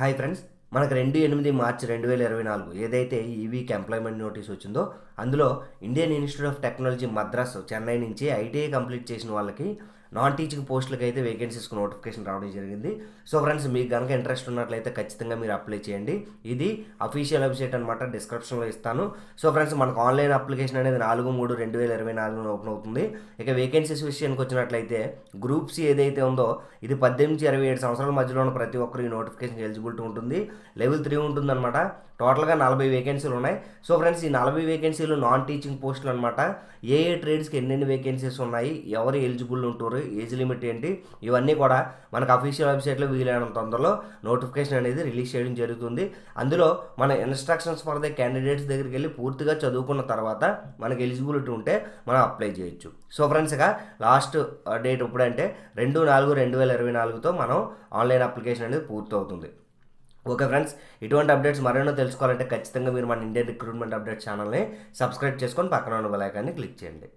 Hi friends మనకు రెండు ఎనిమిది మార్చి రెండు వేల ఇరవై నాలుగు ఏదైతే ఈ వీక్ ఎంప్లాయ్మెంట్ నోటీస్ వచ్చిందో అందులో Indian Institute of Technology Madras Chennai నుంచి ఐటీఐ కంప్లీట్ చేసిన వాళ్ళకి నాన్ టీచింగ్ పోస్టులకు అయితే వేకెన్సీస్కి నోటిఫికేషన్ రావడం జరిగింది. సో ఫ్రెండ్స్ మీకు కనుక ఇంట్రెస్ట్ ఉన్నట్లయితే ఖచ్చితంగా మీరు అప్లై చేయండి. ఇది అఫీషియల్ వెబ్సైట్ అనమాట డిస్క్రిప్షన్లో ఇస్తాను. సో ఫ్రెండ్స్ మనకు ఆన్లైన్ అప్లికేషన్ అనేది నాలుగు మూడు రెండు వేల ఇరవై నాలుగున ఓపెన్ అవుతుంది. ఇక వేకెన్సీస్ విషయానికి వచ్చినట్లయితే గ్రూప్ సి ఏదైతే ఉందో ఇది పద్దెనిమిది ఇరవై ఏడు సంవత్సరాల మధ్యలో ఉన్న ప్రతి ఒక్కరు ఈ నోటిఫికేషన్ ఎలిజిబిలిటీ ఉంటుంది. లెవెల్ త్రీ ఉంటుందన్నమాట టోటల్గా నలభై వేకెన్సీలు ఉన్నాయి. సో ఫ్రెండ్స్ ఈ నలభై వేకెన్సీలు నాన్ టీచింగ్ పోస్టులు అనమాట ఏ ఏ ట్రేడ్స్కి ఎన్నెన్ని వేకెన్సీస్ ఉన్నాయి ఎవరు ఎలిజిబుల్ ఉంటారు ఏజ్ లిమిట్ ఏంటి? ఇవన్నీ కూడా మనకు అఫీషియల్ వెబ్సైట్లో వీలైనంత తొందరలో నోటిఫికేషన్ అనేది రిలీజ్ చేయడం జరుగుతుంది. అందులో మన ఇన్స్ట్రక్షన్స్ ఫర్ ద క్యాండిడేట్స్ దగ్గరికి వెళ్ళి పూర్తిగా చదువుకున్న తర్వాత మనకి ఎలిజిబిలిటీ ఉంటే మనం అప్లై చేయొచ్చు. సో ఫ్రెండ్స్ ఇక లాస్ట్ డేట్ uh, ఇప్పుడంటే రెండు నాలుగు రెండు వేల ఇరవై నాలుగుతో మనం ఆన్లైన్ అప్లికేషన్ అనేది పూర్తవుతుంది. ఓకే ఫ్రెండ్స్ ఇటువంటి అప్డేట్స్ మరెన్నో తెలుసుకోవాలంటే ఖచ్చితంగా మీరు మన ఇండియన్ రిక్రూట్మెంట్ అప్డేట్ ఛానల్ని సబ్స్క్రైబ్ చేసుకొని పక్కన ఉన్న బెలైకాన్ని క్లిక్ చేయండి.